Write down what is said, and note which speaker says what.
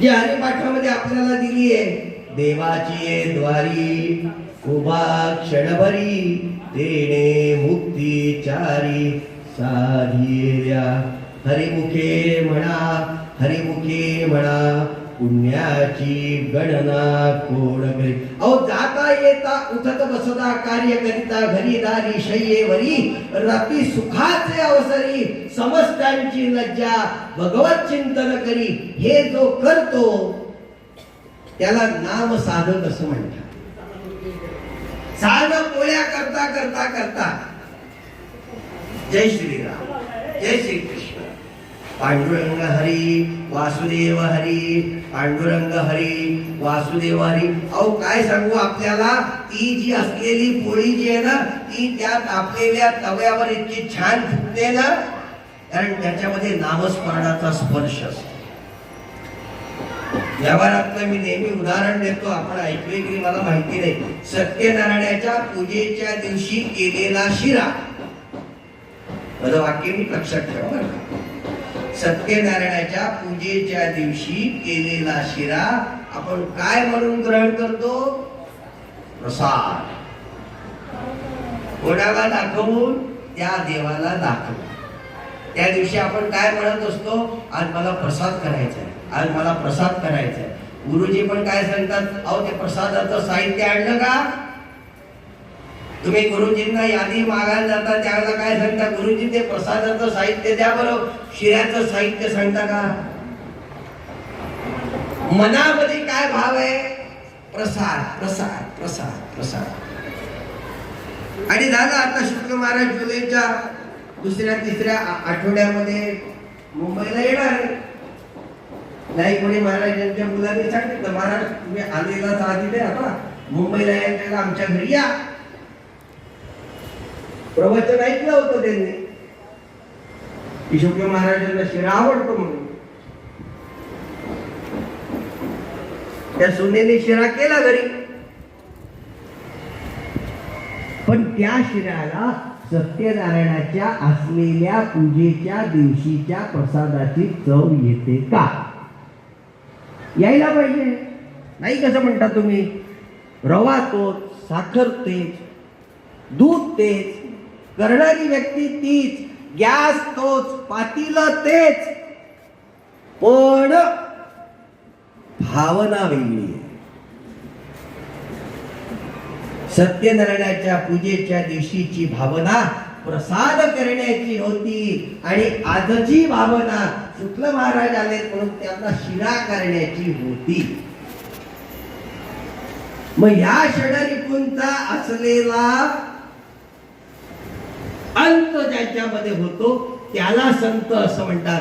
Speaker 1: जी हरिपाठामध्ये आपल्याला दिली आहे देवाची द्वारी उभा क्षणभरी देणे मुक्ती चारी साधी हरिमुखे म्हणा हरिमुखे म्हणा पुण्याची गणना कोण करी? अहो जाता येता उठत बसता कार्य करिता घरी दारी शय्येवरी रात्री सुखाचे अवसरी समस्तांची लज्जा भगवत चिंतन करी हे जो करतो त्याला नाम साधक असं म्हणतात. साध पोळ्या करता करता करता. जय श्रीराम. जय श्री पांडुरंग हरी वासुदेव हरी पांडुरंग हरी वासुदेव हरी अहो काय सांगू आपल्याला? ती जी असलेली पोळी जी आहे ना ती त्या तापलेल्या तव्यावर इतकी छान फुटते ना कारण त्याच्यामध्ये नामस्मरणाचा स्पर्श असतो. व्यवहारातलं मी नेहमी उदाहरण देतो आपण ऐकले की मला माहिती नाही. सत्यनारायणाच्या पूजेच्या दिवशी केलेला शिरा. माझं वाक्य मी लक्षात ठेवा सत्यनारायणाच्या पूजेच्या दिवशी केलेला शिरा आपण काय म्हणून ग्रहण करतो? प्रसाद. कोणाला दाखवून? त्या देवाला दाखवून. त्या दिवशी आपण काय म्हणत असतो? आज मला प्रसाद करायचा आहे. आज मला प्रसाद करायचा आहे. गुरुजी पण काय सांगतात? अहो ते प्रसादाचं साहित्य आणलं का? तुम्ही गुरुजींना यादी मागायला जाता त्यावेळेला काय सांगता? गुरुजी ते प्रसादाचं साहित्य द्या बरं. शिऱ्याचं साहित्य सांगता का? मनामध्ये काय भाव आहे? प्रसाद प्रसाद प्रसाद प्रसाद. आणि दादा आता शुक्ल महाराज जुलैच्या दुसऱ्या तिसऱ्या आठवड्यामध्ये मुंबईला येणार आहे. नाही कोणी महाराज यांच्या मुलांनी सांगितलं महाराज तुम्ही आलेला आधी आता मुंबईला यायला आमच्या घरी या. प्रवचन ऐकलं होतं त्यांनी. की महाराजांना शिरा आवडतो म्हणून. त्या सुनेने शिरा केला घरी. पण त्या शिराला सत्यनारायणाच्या असलेल्या पूजेच्या दिवशीच्या प्रसादाची चव येते का? यायला पाहिजे. नाही कसं म्हणता तुम्ही? रवा तोच साखर तेच दूध तेच करणारी व्यक्ती तीच. गॅस तोच पातील तेच. पण भावना वेगळी आहे. सत्यनारायणाच्या पूजेच्या दिवशीची भावना प्रसाद करण्याची होती आणि आजची भावना शुक्ल महाराज आले म्हणून त्यांना शिरा करण्याची होती. मग ह्या षडरिपूंचा असलेला अंत ज्याच्यामध्ये होतो त्याला संत असं म्हणतात.